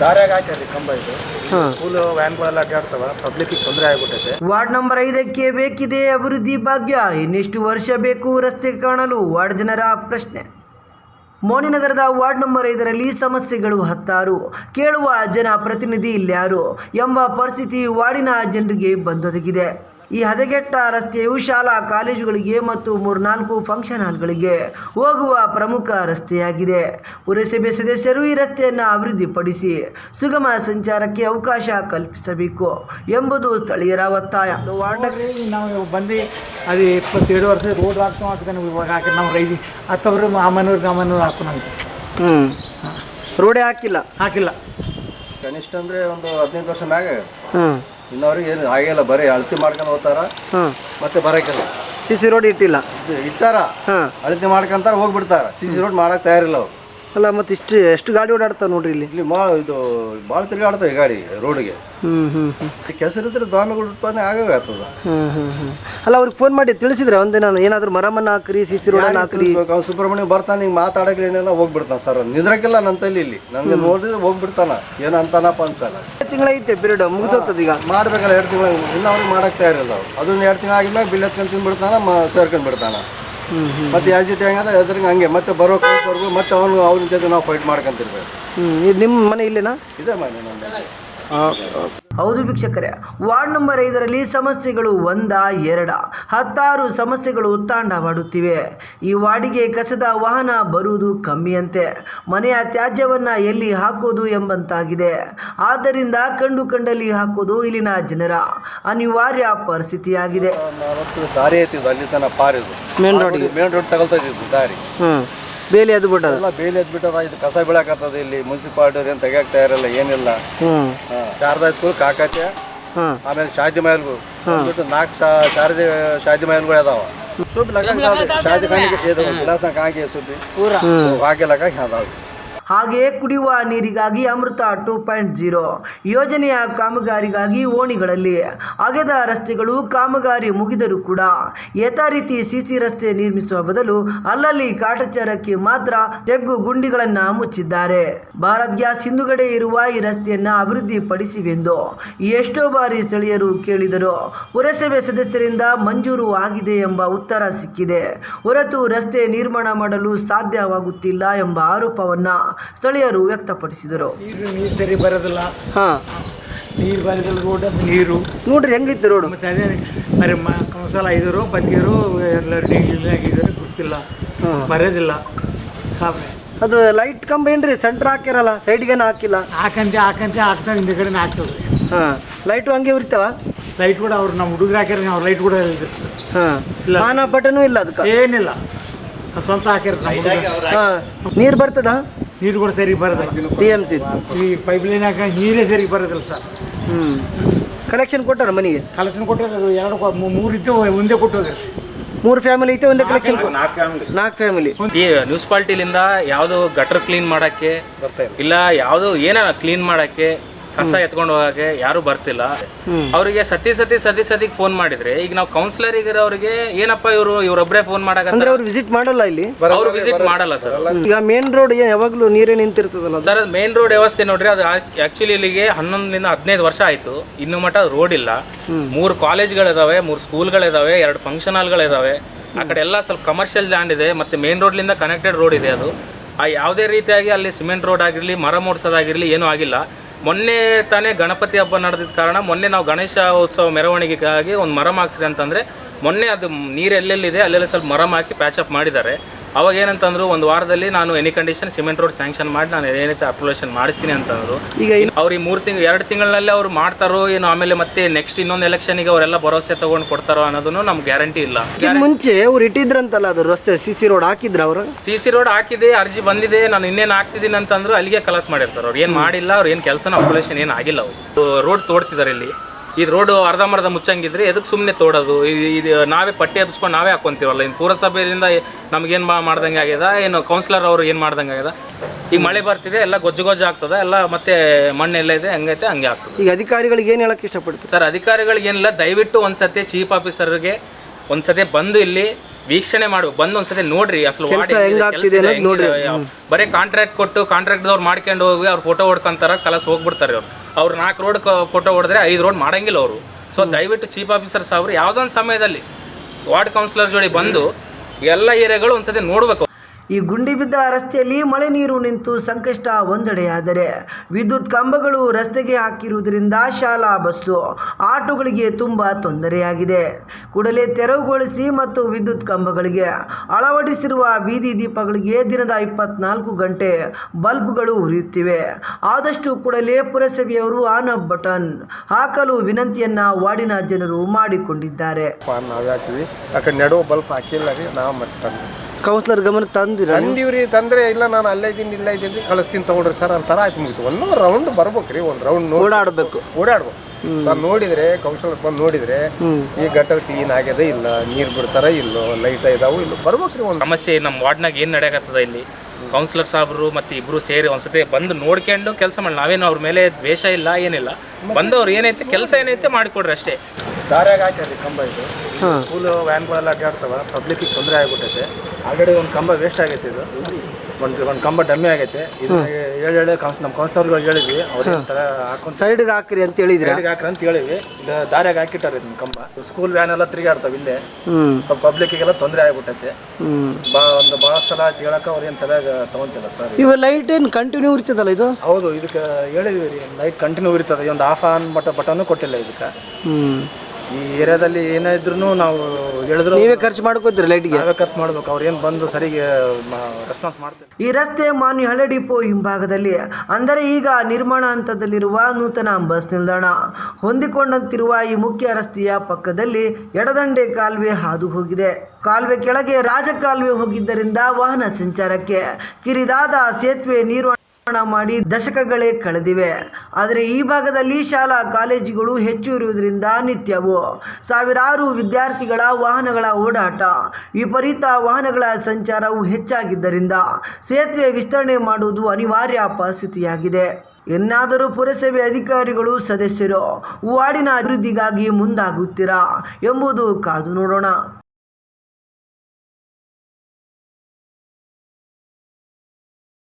ದಾರ್ಯಾಗ ಹಾಕ್ಯಾರ್ರಿ ಕಂಬ ಇದು. ಸ್ಕೂಲ್ ವ್ಯಾನ್ಗಳೆಲ್ಲ ಅಡ್ಡಾಡ್ತಾವ ಪಬ್ಲಿಕ್ಕಿಗೆ ತೊಂದರೆ ಆಗ್ಬಿಟ್ಟೈತೆ ವಾರ್ಡ್ ನಂಬರ್ ಐದಕ್ಕೆ ಬೇಕಿದೆ ಅಭಿವೃದ್ಧಿ ಭಾಗ್ಯ. ಇನ್ನೆಷ್ಟು ವರ್ಷ ಬೇಕು ರಸ್ತೆ ಕಾಣಲು ವಾರ್ಡ್ ಜನರ ಪ್ರಶ್ನೆ. ಮೋನಿನಗರದ ವಾರ್ಡ್ ನಂಬರ್ ಐದರಲ್ಲಿ ಸಮಸ್ಯೆಗಳು ಹತ್ತಾರು. ಕೇಳುವ ಜನ ಪ್ರತಿನಿಧಿ ಇಲ್ಯಾರು ಎಂಬ ಪರಿಸ್ಥಿತಿ ವಾರ್ಡಿನ ಜನರಿಗೆ ಬಂದೊದಗಿದೆ. ಈ ಹದಗೆಟ್ಟ ರಸ್ತೆಯು ಶಾಲಾ ಕಾಲೇಜುಗಳಿಗೆ ಮತ್ತು ಮೂರ್ನಾಲ್ಕು ಫಂಕ್ಷನ್ ಹಾಲ್ಗಳಿಗೆ ಹೋಗುವ ಪ್ರಮುಖ ರಸ್ತೆಯಾಗಿದೆ. ಪುರಸಭೆ ಸದಸ್ಯರು ಈ ರಸ್ತೆಯನ್ನು ಅಭಿವೃದ್ಧಿಪಡಿಸಿ ಸುಗಮ ಸಂಚಾರಕ್ಕೆ ಅವಕಾಶ ಕಲ್ಪಿಸಬೇಕು ಎಂಬುದು ಸ್ಥಳೀಯರ ಒತ್ತಾಯ. ವಾರ್ಡ್ ನಾವು ಬಂದು ಅದು ಇಪ್ಪತ್ತೇಳು ವರ್ಷ ರೋಡ್ ಹಾಕ್ತಾ ಹಾಕ್ತಾನೆ ಇವಾಗ ಹಾಕಿ ನಾವು ಐದು ಹತ್ತವರು ಆ ಮನೆಯವ್ರು ಹಾಕೋಣ ಹ್ಞೂ ರೋಡೇ ಹಾಕಿಲ್ಲ. ಹಾಕಿಲ್ಲ. ಕನಿಷ್ಠ ಅಂದ್ರೆ ಒಂದು ಹದಿನೈದು ವರ್ಷ ಮ್ಯಾಗ. ಹ್ಞೂ ಇನ್ನವ್ರಿಗೆ ಏನು ಆಗಿಲ್ಲ ಬರೀ ಅಳತಿ ಮಾಡ್ಕೊಂಡು ಹೋಗ್ತಾರ? ಹಾಂ. ಮತ್ತೆ ಬರಕಿಲ್ಲ ಸಿ ಸಿ ರೋಡ್ ಇಟ್ಟಿಲ್ಲ. ಇಟ್ಟಾರ ಹಾಂ. ಅಳತಿ ಮಾಡ್ಕೊಂತಾರ ಹೋಗ್ಬಿಡ್ತಾರ. ಸಿ ಸಿ ರೋಡ್ ಮಾಡಕ್ ತಯಾರಿಲ್ಲ ಅವ್ರು. ಅಲ್ಲ ಮತ್ತೆ ಇಷ್ಟು ಎಷ್ಟು ಗಾಡಿ ಓಡಾಡ್ತಾವೆ ನೋಡ್ರಿ ಇಲ್ಲಿ? ಇಲ್ಲಿ ಮಾ ಇದು ಭಾಳ ತಿರುಗಾಡ್ತಾವೆ ಗಾಡಿ ರೋಡ್ಗೆ. ಹ್ಞೂ ಹ್ಞೂ ಹ್ಞೂ ಕೆಸರಿದ್ರೆ ದ್ವಾಮಿಗಳು ಉತ್ಪಾದನೆ ಆಗವೇ ಆಗ್ತದ. ಹ್ಮ್ ಹ್ಮ್ ಹ್ಞೂ ಅಲ್ಲ ಅವ್ರಿಗೆ ಫೋನ್ ಮಾಡಿ ತಿಳಿಸಿದ್ರೆ ಒಂದಿನ ಏನಾದರೂ ಮರಮನ್ನ ಹಾಕ್ರಿ ಸಿ ಸಿ ರೋಡನ್ನ ಹಾಕ್ರಿ. ಅವ್ನು ಸುಬ್ರಹ್ಮಣ್ಯ ಬರ್ತಾನೆ ಹಿಂಗೆ ಮಾತಾಡಕ್ಕೆ ಏನೆಲ್ಲ ಹೋಗ್ಬಿಡ್ತಾನೆ ಸರ್. ನಿಂದ್ರಕ್ಕಿಲ್ಲ ನನ್ನ ತಲೆ ಇಲ್ಲಿ. ನನಗೆ ನೋಡಿದ್ರೆ ಹೋಗ್ಬಿಡ್ತಾನ. ಏನು ಅಂತಾನಪ್ಪ ಅನ್ಸಲ್ಲ. ತಿಂಗಳ ಐತೆ ಪೀರಿಯಡ್ ಮುಗಿದೋಗ್ತದೆ ಈಗ. ಮಾಡ್ಬೇಕಲ್ಲ ಎರಡು ತಿಂಗಳು ಇನ್ನೂ ಅವ್ರಿಗೆ ಮಾಡಕ್ ತಯಾರಿಲ್ಲ ಅವ್ರು ಅದೊಂದು ಎರಡು ತಿಂಗಳಾಗಿದ್ಮೇಲೆ ಬಿಲ್ ಎತ್ಕೊಂಡು ತಿಂದ್ಬಿಡ್ತಾನ ಮ ಸೇರ್ಕೊಂಡು ಬಿಡ್ತಾನ ಮತ್ತೆ ಯಾಜಿಟಿ ಹೆಂಗದ ಎದ್ರಂಗೆ ಹಂಗೆ ಮತ್ತೆ ಬರೋ ಕಳ್ಸೋರ್ಗು ಮತ್ತೆ ಅವನು ಅವ್ರ ಜೊತೆ ನಾವು ಫೈಟ್ ಮಾಡ್ಕೊಂತಿರ್ಬೇಕು. ಇದು ನಿಮ್ಮ ಮನೆ ಇಲ್ಲೇನಾ? ಇದೆ ಮನೆ ನಮ್ದು. ಹೌದು ವೀಕ್ಷಕರೇ. ವಾರ್ಡ್ ನಂಬರ್ ಐದರಲ್ಲಿ ಸಮಸ್ಯೆಗಳು ಒಂದ ಎರಡ. ಹತ್ತಾರು ಸಮಸ್ಯೆಗಳು ತಾಂಡವಾಡುತ್ತಿವೆ ಈ ವಾರ್ಡಿಗೆ ಕಸದ ವಾಹನ ಬರುವುದು ಕಮ್ಮಿಯಂತೆ. ಮನೆಯ ತ್ಯಾಜ್ಯವನ್ನು ಎಲ್ಲಿ ಹಾಕೋದು ಎಂಬಂತಾಗಿದೆ. ಆದ್ದರಿಂದ ಕಂಡು ಕಂಡಲ್ಲಿ ಹಾಕೋದು ಇಲ್ಲಿನ ಜನರ ಅನಿವಾರ್ಯ ಪರಿಸ್ಥಿತಿಯಾಗಿದೆ. ದಾರಿ ಐತಿದ್ದು ಅಲ್ಲಿ ತನಕ ಪಾರಿದು ಮೇನ್ ರೋಡ್ ತಗೊಳ್ತಾ ಇದ್ದು ದಾರಿ. ಬೇಲಿ ಅದು ಬಿಟ್ಟದ? ಎಲ್ಲ ಬೇಲಿ ಎದ್ಬಿಟ್ಟದ ಇದು ಕಸ ಬೀಳಕತ್ತದ ಇಲ್ಲಿ. ಮುನ್ಸಿಪಾಲ್ಟಿ ಏನು ತೆಗಿಯಕ್ ಇರಲ್ಲ ಏನಿಲ್ಲ. ಹ್ಮ್. ಶಾರದಾ ಸ್ಕೂಲ್ ಕಾಕಾಚೆ ಹ್ಮ್ ಆಮೇಲೆ ಶಾದಿ ಮಹಲ್ಗಳು. ಬಿಟ್ಟು ನಾಲ್ಕು ಶಾರದೆ ಶಾದಿ ಮಹಲ್ಗಳು ಅದಾವ. ಸುಬ್ಬಿ ಲಕ್ಕ ಶಾದಿ ಖಾನಿಗೆ ಇದು ವಿಳಾಸ ಕಾಗೆ ಸುಬ್ಬಿ ಹಾಗೆ ಲಗ ಅದಾವ ಹಾಗೆಯೇ ಕುಡಿಯುವ ನೀರಿಗಾಗಿ ಅಮೃತ ಟೂ ಪಾಯಿಂಟ್ ಜೀರೋ. ಯೋಜನೆಯ ಕಾಮಗಾರಿಗಾಗಿ ಓಣಿಗಳಲ್ಲಿ. ಅಗೆದ ರಸ್ತೆಗಳು ಕಾಮಗಾರಿ ಮುಗಿದರೂ ಕೂಡ ಯಥಾರೀತಿ ಸಿಸಿ ರಸ್ತೆ ನಿರ್ಮಿಸುವ ಬದಲು ಅಲ್ಲಲ್ಲಿ ಕಾಟಚಾರಕ್ಕೆ ಮಾತ್ರ ತೆಗ್ಗು ಗುಂಡಿಗಳನ್ನು ಮುಚ್ಚಿದ್ದಾರೆ. ಭಾರತ್ ಗ್ಯಾಸ್ ಹಿಂದುಗಡೆ ಇರುವ ಈ ರಸ್ತೆಯನ್ನು ಅಭಿವೃದ್ಧಿಪಡಿಸಿವೆಂದು ಎಷ್ಟೋ ಬಾರಿ ಸ್ಥಳೀಯರು ಕೇಳಿದರು. ಪುರಸಭೆ ಸದಸ್ಯರಿಂದ ಮಂಜೂರು ಆಗಿದೆ ಎಂಬ ಉತ್ತರ ಸಿಕ್ಕಿದೆ. ಹೊರತು ರಸ್ತೆ ನಿರ್ಮಾಣ ಮಾಡಲು ಸಾಧ್ಯವಾಗುತ್ತಿಲ್ಲ ಎಂಬ ಆರೋಪವನ್ನ ಸ್ಥಳೀಯರು ವ್ಯಕ್ತಪಡಿಸಿದರು. ನೀರು ನೀರು ಸರಿ ಬರೋದಿಲ್ಲ. ಹಾ. ನೀರು ಬರೋದಿಲ್ಲ ರೋಡ್ ನೀರು. ನೋಡ್ರಿ ಹೆಂಗಿತ್ತು ರೋಡು? ಮತ್ತು ಅದೇ ಮರಿ ಮ ಕಮಸಾಲ ಐದರು ಬತ್ತಿಗೆರು ಎಲ್ಲರೂ ಡೈಲಿ ಆಗಿದ್ದಾರೆ ಗೊತ್ತಿಲ್ಲ. ಬರೋದಿಲ್ಲ. ಸಾಬ್ರೆ. ಅದು ಲೈಟ್ ಕಂಬ ಏನ್ರಿ? ಸೆಂಟ್ರ್ ಹಾಕಿರಲ್ಲ ಸೈಡ್ಗೇನು ಹಾಕಿಲ್ಲ. ಹಾಕಂತೆ ಹಾಕಂತೆ ಹಾಕ್ತಾ ಹಿಂದೆ ಕಡೆ ಹಾಕ್ತದೆ ಹಾಂ. ಲೈಟು ಹಂಗೆ ಉರಿತಾವ? ಲೈಟ್ ಕೂಡ ಅವ್ರು ನಮ್ಮ ಹುಡುಗರು ಹಾಕ್ಯಾರ ನಾವು ಲೈಟ್ ಕೂಡ ಹಾಂ ಹಾ. ಇಲ್ಲ. ಆನ ಬಟನು ಇಲ್ಲ ಅದಕ್ಕೆ? ಏನಿಲ್ಲ. ನಾವ್ ಸ್ವಂತ ಹಾಕ್ಯಾರ ನಮ್ಮ ಹುಡುಗ್ರು. ಹಾ. ನೀರು ಬರ್ತದ? ನೀರು ಕೂಡ ಸರಿ ಬರೋದಿಲ್ಲ. ಟಿ ಎಂ ಸಿ ಈ ಪೈಪ್ ಲೈನ್ ಹಾಕ ನೀರೇ ಸರಿ ಬರೋದಿಲ್ಲ ಸರ್. ಹ್ಞೂ ಕಲೆಕ್ಷನ್ ಕೊಟ್ಟಾರ ಮನೆಗೆ? ಕಲೆಕ್ಷನ್ ಕೊಟ್ಟರೆ ಅದು ಎರಡು ಕೊ- ಮೂ- ಮೂರು ಇದ್ದು ಒಂದೇ ಕೊಟ್ಟು ಹೋಗ್ರಿ ಮೂರು ಫ್ಯಾಮಿಲಿ ಐತೆ ಒಂದೇ ಕಲೆಕ್ಷನ್ ನಾಲ್ಕು ಫ್ಯಾಮಿಲಿ. ಈ ಮುನ್ಸಿಪಾಲ್ಟಿಲಿಂದ ಯಾವುದು ಗಟ್ರ್ ಕ್ಲೀನ್ ಮಾಡಕ್ಕೆ ಬರ್ತಾ ಇಲ್ಲ. ಯಾವುದು ಏನ ಕ್ಲೀನ್ ಮಾಡಕ್ಕೆ ಕಸ ಎತ್ಕೊಂಡು ಹೋಗಕ್ಕೆ ಯಾರು ಬರ್ತಿಲ್ಲ. ಅವರಿಗೆ ಸತಿ ಸತಿ ಸತಿ ಸತಿಗೆ ಫೋನ್ ಮಾಡಿದ್ರೆ ಈಗ ನಾವು ಕೌನ್ಸಿಲರ್ ಅವರಿಗೆ ಏನಪ್ಪ ಇವರು ಇವ್ರೊಬ್ರೇ ಫೋನ್ ಅಂದ್ರೆ ಮಾಡಕಂದ್ರೆ ಅವ್ರು ವಿಸಿಟ್ ಮಾಡಲ್ಲ ಇಲ್ಲಿ? ಅವ್ರು ವಿಸಿಟ್ ಮಾಡಲ್ಲ ಸರ್. ಈಗ ಮೇನ್ ರೋಡ್ ಯಾವಾಗಲೂ ನೀರೇ ನಿಂತಿರ್ತದಲ್ಲ ಸರ್ ಅದು ಮೇನ್ ರೋಡ್ ವ್ಯವಸ್ಥೆ ನೋಡ್ರಿ ಅದು ಆಕ್ಚುಲಿ ಇಲ್ಲಿಗೆ ಹನ್ನೊಂದರಿಂದ ಹದಿನೈದು ವರ್ಷ ಆಯ್ತು. ಇನ್ನು ಮಟ್ಟ ರೋಡ್ ಇಲ್ಲ. ಮೂರು ಕಾಲೇಜ್ಗಳಿದಾವೆ ಮೂರು ಸ್ಕೂಲ್ಗಳಿದಾವೆ ಎರಡು ಫಂಕ್ಷನ್ ಹಾಲ್ಗಳಿದಾವೆ ಆ ಕಡೆ ಎಲ್ಲ ಸ್ವಲ್ಪ ಕಮರ್ಷಿಯಲ್ ಲ್ಯಾಂಡ್ ಇದೆ ಮತ್ತೆ ಮೇನ್ ರೋಡ್ಲಿಂದ ಕನೆಕ್ಟೆಡ್ ರೋಡ್ ಇದೆ ಅದು. ಆ ಯಾವುದೇ ರೀತಿಯಾಗಿ ಅಲ್ಲಿ ಸಿಮೆಂಟ್ ರೋಡ್ ಆಗಿರಲಿ ಮರ ಮೂಡಿಸೋದಾಗಿರಲಿ ಏನೂ ಆಗಿಲ್ಲ. ಮೊನ್ನೆ ತಾನೇ ಗಣಪತಿ ಹಬ್ಬ ನಡೆದಿದ್ದ ಕಾರಣ ಮೊನ್ನೆ ನಾವು ಗಣೇಶ ಉತ್ಸವ ಮೆರವಣಿಗೆಗಾಗಿ ಒಂದು ಮರ ಹಾಕ್ಸ್ರಿ ಅಂತಂದರೆ ಮೊನ್ನೆ ಅದು ನೀರು ಎಲ್ಲೆಲ್ಲಿದೆ ಅಲ್ಲೆಲ್ಲ ಸ್ವಲ್ಪ ಮರಮ್ ಹಾಕಿ ಪ್ಯಾಚಪ್ ಮಾಡಿದ್ದಾರೆ. ಅವಾಗ ಏನಂತಂದ್ರು ಒಂದು ವಾರದಲ್ಲಿ ನಾನು any condition cement road sanction ಮಾಡಿ ನಾನು ಏನೈತೆ ಅಪ್ಲಿಕೇಶನ್ ಮಾಡಿಸ್ತೀನಿ ಅಂತಂದ್ರು. ಈಗ ಈಗ ಅವ್ರು ಈ ಮೂರು ತಿಂಗಳು ಎರಡು ತಿಂಗಳಲ್ಲೇ ಅವ್ರು ಮಾಡ್ತಾರೋ ಏನು ಆಮೇಲೆ ಮತ್ತೆ ನೆಕ್ಸ್ಟ್ ಇನ್ನೊಂದು ಎಲೆಕ್ಷನ್ಗೆ ಅವರೆಲ್ಲ ಭರವಸೆ ತಗೊಂಡು ಕೊಡ್ತಾರೋ ಅನ್ನೋದನ್ನು ನಮ್ಗೆ ಗ್ಯಾರಂಟಿ ಇಲ್ಲ. ಮುಂಚೆ ಅವ್ರು ಇಟ್ಟಿದ್ರಂತಲ್ಲ ಅದು ರಸ್ತೆ ಸಿ ಸಿ ರೋಡ್ ಹಾಕಿದ್ರ ಅವರು? ಸಿ ಸಿ ರೋಡ್ ಹಾಕಿದೆ ಅರ್ಜಿ ಬಂದಿದೆ ನಾನು ಇನ್ನೇನು ಹಾಕ್ತಿದ್ದೀನಿ ಅಂತಂದ್ರು ಅಲ್ಲಿಗೆ ಕಲಾಸ್ ಮಾಡ್ಯಾರ ಸರ್ ಅವ್ರು. ಏನು ಮಾಡಿಲ್ಲ ಅವ್ರು ಏನು ಕೆಲಸನ ಅಪ್ಲಿಕೇಶನ್ ಏನು ಆಗಿಲ್ಲ ಅವರು. ರೋಡ್ ತೋಡ್ತಿದ್ದಾರೆ ಇಲ್ಲಿ. ಈ ರೋಡ್ ಅರ್ಧಂಬರ್ಧ ಮುಚ್ಚಂಗಿದ್ರೆ ಎದಕ್ಕೆ ಸುಮ್ಮನೆ ತೋಡೋದು? ಇದು- ನಾವೇ ಪಟ್ಟಿ ಹಬ್ಸ್ಕೊಂಡು ನಾವೇ ಹಾಕೊಂತೀವಲ್ಲ? ಇನ್ನು ಪುರಸಭೆಯಿಂದ ಏನು ಮಾಡ್ದಂಗೆ ಆಗ್ಯದ? ಏನು ಕೌನ್ಸಿಲರ್ ಅವರು ಏನು ಮಾಡ್ದಂಗೆ ಆಗ್ಯದ? ಈಗ ಮಳೆ ಬರ್ತಿದೆ ಎಲ್ಲ ಗೊಜ್ಜು ಗೊಜ್ಜು ಆಗ್ತದೆ ಎಲ್ಲ ಮತ್ತೆ ಮಣ್ಣೆಲ್ಲ ಇದೆ ಹಂಗೈತೆ ಹಂಗೆ ಆಗ್ತದೆ. ಈಗ ಅಧಿಕಾರಿಗಳಿಗೆ ಏನು ಹೇಳಕ್ಕೆ ಇಷ್ಟಪಡ್ತೀವಿ ಸರ್ ಅಧಿಕಾರಿಗಳಿಗೇನಿಲ್ಲ ದಯವಿಟ್ಟು ಒಂದ್ಸತಿ ಚೀಫ್ ಆಫೀಸರ್ಗೆ ಒಂದ್ಸತಿ ಬಂದು ಇಲ್ಲಿ ವೀಕ್ಷಣೆ ಮಾಡ್ಬೇಕು. ಬಂದು ಒಂದ್ಸತಿ ನೋಡ್ರಿ ಅಸಲು ವಾರ್ಡ್ ಅನ್ನೋದ್ ನೋಡ್ರಿ. ಬರೀ ಕಾಂಟ್ರಾಕ್ಟ್ ಕೊಟ್ಟು ಕಾಂಟ್ರಾಕ್ಟ್ದವ್ರು ಮಾಡ್ಕೊಂಡು ಹೋಗಿ ಅವ್ರು ಫೋಟೋ ಹೊಡ್ಕೊಂತಾರ ಕಲಸ್ ಹೋಗ್ಬಿಡ್ತಾರೆ ಅವ್ರು ಅವ್ರು ನಾಲ್ಕು ರೋಡ್ ಫೋಟೋ ಹೊಡೆದ್ರೆ ಐದು ರೋಡ್ ಮಾಡಂಗಿಲ್ಲ ಅವರು. ಸೊ ದಯವಿಟ್ಟು ಚೀಫ್ ಆಫೀಸರ್ಸ್ ಅವರು ಯಾವುದೊಂದು ಸಮಯದಲ್ಲಿ ವಾರ್ಡ್ ಕೌನ್ಸಿಲರ್ ಜೋಡಿ ಬಂದು ಎಲ್ಲ ಏರಿಯಾಗಳು ಒಂದ್ಸತಿ ನೋಡ್ಬೇಕು ಈ ಗುಂಡಿ ಬಿದ್ದ ರಸ್ತೆಯಲ್ಲಿ ಮಳೆ ನೀರು ನಿಂತು ಸಂಕಷ್ಟ ಒಂದೆಡೆಯಾದರೆ. ವಿದ್ಯುತ್ ಕಂಬಗಳು ರಸ್ತೆಗೆ ಹಾಕಿರುವುದರಿಂದ ಶಾಲಾ ಬಸ್ಸು ಆಟೋಗಳಿಗೆ ತುಂಬ ತೊಂದರೆಯಾಗಿದೆ. ಕೂಡಲೇ ತೆರವುಗೊಳಿಸಿ ಮತ್ತು ವಿದ್ಯುತ್ ಕಂಬಗಳಿಗೆ ಅಳವಡಿಸಿರುವ ಬೀದಿ ದೀಪಗಳಿಗೆ ದಿನದ ಇಪ್ಪತ್ನಾಲ್ಕು ಗಂಟೆ ಬಲ್ಬ್ಗಳು ಉರಿಯುತ್ತಿವೆ. ಆದಷ್ಟು ಕೂಡಲೇ ಪುರಸಭೆಯವರು ಆನ್ ಆಫ್ ಬಟನ್ ಹಾಕಲು ವಿನಂತಿಯನ್ನ ವಾರ್ಡಿನ ಜನರು ಮಾಡಿಕೊಂಡಿದ್ದಾರೆ. ನಾವೇ ಕೌನ್ಸಿಲರ್ ಗಮನ ತಂದಿರ ತಂದಿವ್ರಿ ತಂದ್ರೆ ಇಲ್ಲ ನಾನು ಅಲ್ಲೇ ಇದ್ದೀನಿ ಇಲ್ಲ ಇದ್ದೀನಿ ಕಳಿಸ್ತೀನಿ ತಗೊಳ್ರಿ ಸರ್ ಅಂತಾರ ಆಯ್ತು ಮುಗಿತು. ಒಂದು ರೌಂಡ್ ಬರ್ಬೇಕು ರೀ ಒಂದು ರೌಂಡ್ ಓಡಾಡ್ಬೇಕು. ಓಡಾಡಬೇಕು. ಓಡಾಡ್ಬೇಕು ನಾನು ನೋಡಿದ್ರೆ ಕೌನ್ಸಿಲರ್ ಬಂದು ನೋಡಿದ್ರೆ ಈ ಗಟ್ಟರ್ ಕ್ಲೀನ್ ಆಗ್ಯದ ಇಲ್ಲ ನೀರು ಬಿಡ್ತಾರ ಇಲ್ಲೋ ಲೈಟ್ ಇದಾವು ಇಲ್ಲ ಬರ್ಬೇಕ್ರಿ ಒಂದು ಸಮಸ್ಯೆ ನಮ್ಮ ವಾರ್ಡ್ನಾಗ ಏನು ನಡೆಯಕತ್ತದ ಇಲ್ಲಿ? ಕೌನ್ಸಿಲರ್ ಸಾಬ್ರು ಮತ್ತೆ ಇಬ್ರು ಸೇರಿ ಒಂದ್ಸತಿ ಬಂದು ನೋಡ್ಕೊಂಡು ಕೆಲಸ ಮಾಡಿ ನಾವೇನು ಅವ್ರ ಮೇಲೆ ದ್ವೇಷ ಇಲ್ಲ ಏನಿಲ್ಲ. ಬಂದವ್ರು ಏನೈತೆ ಕೆಲಸ ಏನೈತೆ ಮಾಡಿಕೊಡ್ರಿ ಅಷ್ಟೇ. ದಾರ್ಯಾಗ ಹಾಕ್ಯಾರಿ ಕಂಬ ಇದು. ಸ್ಕೂಲ್ ವ್ಯಾನ್ಗಳೆಲ್ಲ ಅಡ್ಡಾಡ್ತಾವ ಪಬ್ಲಿಕ್ಕಿಗೆ ತೊಂದರೆ ಆಗ್ಬಿಟ್ಟೈತೆ ಆಲ್ರೆಡಿ ಒಂದು ಕಂಬ ವೇಸ್ಟ್ ಆಗೈತೆ ಇದು. ಒಂದು ಒಂದು ಕಂಬ ಡಮ್ಮಿ ಆಗೈತೆ. ಇದು ಹೇಳಿ ಹೇಳಿ ಕೌನ್ಸ್ ನಮ್ಮ ಕೌನ್ಸಿಲರ್ಗಳು ಹೇಳಿದ್ವಿ. ಅವ್ರು ಥರ ಹಾಕೊಂಡು ಸೈಡ್ಗೆ ಹಾಕ್ರಿ ಅಂತ ಹೇಳಿದ್ರು? ಸೈಡ್ಗೆ ಹಾಕ್ರಿ ಅಂತ ಹೇಳಿವಿ ಇಲ್ಲ ದಾರ್ಯಾಗ ಹಾಕಿಟ್ಟಾರೆ ಇದನ್ನ ಕಂಬ. ಸ್ಕೂಲ್ ವ್ಯಾನ್ ಎಲ್ಲ ತಿರುಗಾಡ್ತಾವ ಇಲ್ಲೇ. ಪಬ್ಲಿಕ್ಕಿಗೆಲ್ಲ ತೊಂದರೆ ಆಗ್ಬಿಟ್ಟೈತೆ ಬಾ ಒಂದು ಭಾಳ ಸಲ ಹೇಳಕ್ಕೆ ಅವ್ರು ಏನು ತಲೆಯಾಗ ತಗೊಂತಿಲ್ಲ ಸರ್ ಇವ ಲೈಟ್ ಏನು ಕಂಟಿನ್ಯೂ ಇರ್ತದಲ್ಲ ಇದು? ಹೌದು ಇದಕ್ಕೆ ಹೇಳಿದ್ವಿ ರೀ ಲೈಟ್ ಕಂಟಿನ್ಯೂ ಇರ್ತದೆ ಒಂದು ಆಫ್ ಆನ್ ಬಟ ಬಟನ್ನು ಕೊಟ್ಟಿಲ್ಲ ಇದಕ್ಕೆ. ಹ್ಮ್. ಈ ಏರಿಯಾದಲ್ಲಿ ಏನೇ ಇದ್ರೂ ನಾವು ಹೇಳಿದ್ರು ನೀವೇ ಖರ್ಚು ಮಾಡ್ಕೋತೀರಿ ಲೈಟ್ಗೆ ನಾವೇ ಖರ್ಚು ಮಾಡ್ಬೇಕು. ಅವ್ರು ಏನು ಬಂದು ಸರಿಗೆ ರೆಸ್ಪಾನ್ಸ್ ಮಾಡ್ತಾರೆ. ಈ ರಸ್ತೆ ಮಾನ್ಯ ಹಳೆ ಡಿಪೋ ಹಿಂಭಾಗದಲ್ಲಿ ಅಂದರೆ ಈಗ ನಿರ್ಮಾಣ ಹಂತದಲ್ಲಿರುವ ನೂತನ ಬಸ್ ನಿಲ್ದಾಣ. ಹೊಂದಿಕೊಂಡಂತಿರುವ ಈ ಮುಖ್ಯ ರಸ್ತೆಯ ಪಕ್ಕದಲ್ಲಿ ಎಡದಂಡೆ ಕಾಲುವೆ ಹಾದು ಹೋಗಿದೆ ಕಾಲುವೆ ಕೆಳಗೆ ರಾಜಕಾಲುವೆ ಹೋಗಿದ್ದರಿಂದ ವಾಹನ ಸಂಚಾರಕ್ಕೆ ಕಿರಿದಾದ ಸೇತುವೆ ನಿರ್ಮಾಣ ಮಾಡಿ ದಶಕಗಳೇ ಕಳೆದಿವೆ. ಆದರೆ ಈ ಭಾಗದಲ್ಲಿ ಶಾಲಾ ಕಾಲೇಜುಗಳು ಹೆಚ್ಚು ಇರುವುದರಿಂದ ನಿತ್ಯವು ಸಾವಿರಾರು ವಿದ್ಯಾರ್ಥಿಗಳ ವಾಹನಗಳ ಓಡಾಟ. ವಿಪರೀತ ವಾಹನಗಳ ಸಂಚಾರವು ಹೆಚ್ಚಾಗಿದ್ದರಿಂದ ಸೇತುವೆ ವಿಸ್ತರಣೆ ಮಾಡುವುದು ಅನಿವಾರ್ಯ ಪರಿಸ್ಥಿತಿಯಾಗಿದೆ. ಎನ್ನಾದರೂ ಪುರಸಭೆ ಅಧಿಕಾರಿಗಳು, ಸದಸ್ಯರು, ವಾರ್ಡಿನ ಅಭಿವೃದ್ಧಿಗಾಗಿ ಮುಂದಾಗುತ್ತೀರಾ ಎಂಬುದು ಕಾದು ನೋಡೋಣ.